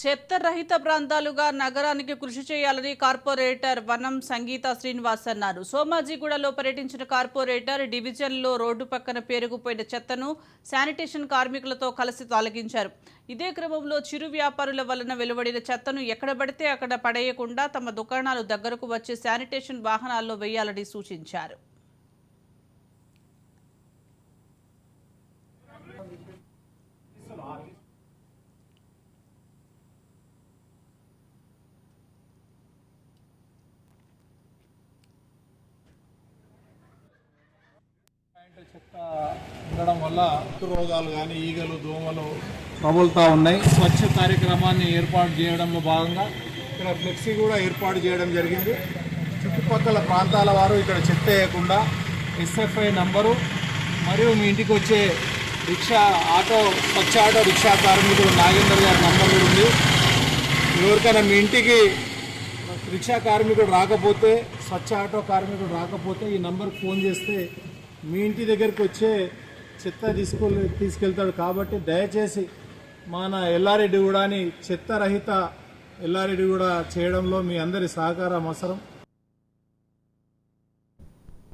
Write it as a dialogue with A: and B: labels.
A: చెత్త రహిత ప్రాంతాలుగా నగరానికి కృషి చేయాలని కార్పొరేటర్ వనం సంగీత శ్రీనివాస్ అన్నారు. సోమాజిగూడలో పర్యటించిన కార్పొరేటర్ డివిజన్లో రోడ్డు పక్కన పేరుకుపోయిన చెత్తను శానిటేషన్ కార్మికులతో కలిసి తొలగించారు. ఇదే క్రమంలో చిరు వ్యాపారుల వలన వెలువడిన చెత్తను ఎక్కడ పడితే అక్కడ పడేయకుండా తమ దుకాణాలు దగ్గరకు వచ్చి శానిటేషన్ వాహనాల్లో వేయాలని సూచించారు.
B: చెత్త ఉండడం వల్ల రోగాలు కానీ ఈగలు దోమలు ప్రబలుతూ ఉన్నాయి. స్వచ్ఛ కార్యక్రమాన్ని ఏర్పాటు చేయడంలో భాగంగా ఇక్కడ ఫ్లెక్సీ కూడా ఏర్పాటు చేయడం జరిగింది. చుట్టుపక్కల ప్రాంతాల వారు ఇక్కడ చెత్త వేయకుండా ఎస్ఎఫ్ఐ నంబరు మరియు మీ ఇంటికి వచ్చే rickshaw auto Swachh auto rickshaw కార్మికుడు నాగేందర్ గారి నంబర్ ఉంది. ఎవరికైనా మీ ఇంటికి రిక్షా కార్మికుడు రాకపోతే స్వచ్ఛ ఆటో కార్మికుడు రాకపోతే ఈ నంబర్కి ఫోన్ చేస్తే మీ ఇంటి దగ్గరికి వచ్చే చెత్త తీసుకు తీసుకెళ్తాడు కాబట్టి దయచేసి మన ఎల్లారెడ్డి కూడా చెత్త రహిత ఎల్లారెడ్డి కూడా చేయడంలో మీ అందరి సహకారం అవసరం.